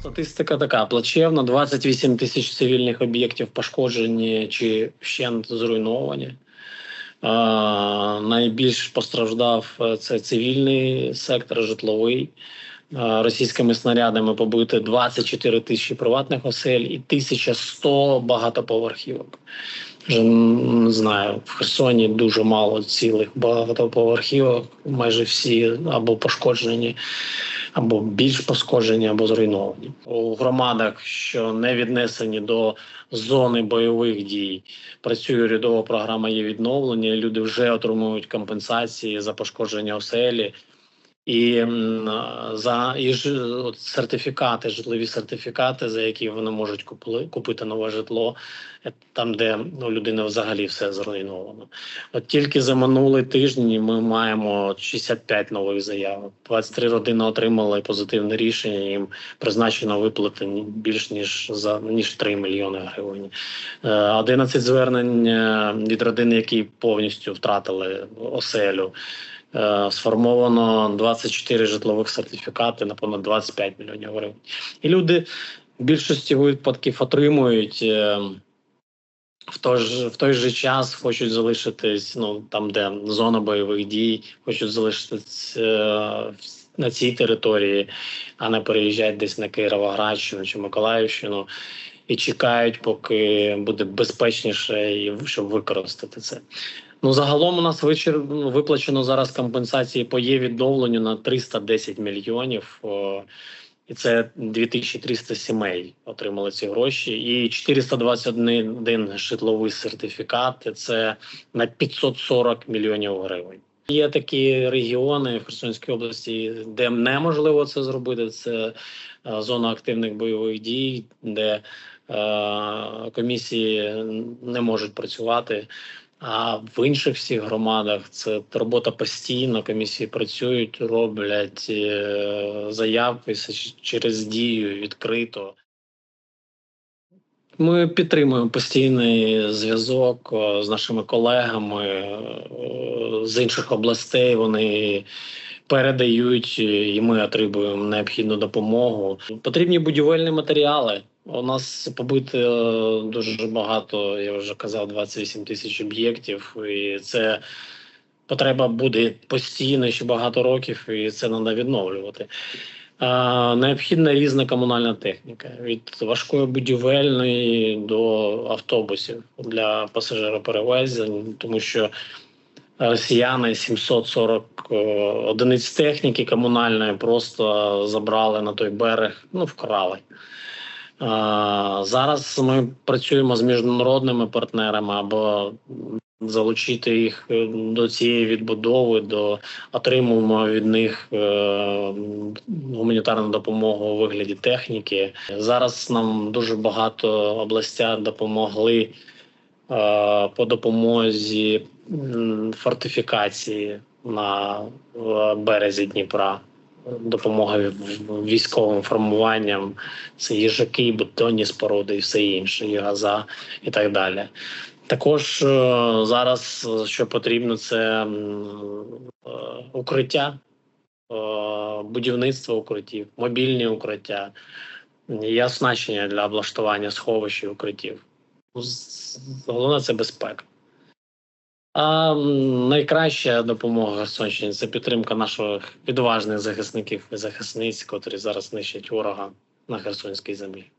Статистика така плачевна: 28 тисяч цивільних об'єктів пошкоджені чи вщент зруйновані. А, найбільш постраждав е, це цивільний сектор, житловий. А, російськими снарядами побито 24 тисячі приватних осель і 1100 багатоповерхівок. Вже не знаю, в Херсоні дуже мало цілих багатоповерхівок, майже всі або пошкоджені, або більш пошкоджені, або зруйновані. У громадах, що не віднесені до зони бойових дій, працює урядова програма є відновлення. Люди вже отримують компенсації за пошкодження оселі. І за і ж от сертифікати, житлові сертифікати, за які вони можуть купли, купити нове житло, е, там, де у людини взагалі все зруйновано. От тільки за минулий тиждень ми маємо 65 нових заявок. 23 родини отримали позитивне рішення. Їм призначено виплати більш ніж за ніж 3 мільйони гривень. Е, 11 звернень е, від родин, які повністю втратили оселю. Е, Сформовано 24 житлових сертифікати на понад 25 мільйонів гривень. І люди в більшості випадків отримують е, в той ж в той же час хочуть залишитись ну там, де зона бойових дій, хочуть залишитись е, на цій території, а не переїжджати десь на Кировоградщину чи Миколаївщину і чекають, поки буде безпечніше, і щоб використати це. Ну загалом у нас вичер... ну, виплачено зараз компенсації по є відновленню на 310 мільйонів. І це 2300 сімей отримали ці гроші, і 421 житловий сертифікат. Це на 540 мільйонів гривень. Є такі регіони в Херсонській області, де неможливо це зробити. Це е, зона активних бойових дій, де е, комісії не можуть працювати. А в інших всіх громадах це робота постійна. Комісії працюють, роблять е, заявки через дію відкрито. Ми підтримуємо постійний зв'язок е, з нашими колегами е, з інших областей. Вони передають, і ми отримуємо необхідну допомогу. Потрібні будівельні матеріали. У нас побито е, дуже багато, я вже казав, 28 тисяч об'єктів, і це потреба буде постійно ще багато років, і це треба відновлювати. Необхідна різна комунальна техніка від важкої будівельної до автобусів для пасажироперевезень, тому що росіяни 740 е, одиниць техніки комунальної просто забрали на той берег, ну вкрали. Зараз ми працюємо з міжнародними партнерами або залучити їх е, до цієї відбудови, до отримуємо від них е, гуманітарну допомогу у вигляді техніки. Зараз нам дуже багато областя допомогли е, по допомозі фортифікації на березі Дніпра. Допомога військовим формуванням, це їжаки, бетонні споруди і все інше, і газа і так далі. Також е, зараз е, що потрібно, це е, укриття, будівництво укриттів, мобільні укриття, і оснащення для облаштування сховищ і укриттів. Головне це безпека. А найкраща допомога Херсонщині це підтримка наших відважних захисників і захисниць, котрі зараз нищать ворога на Херсонській землі.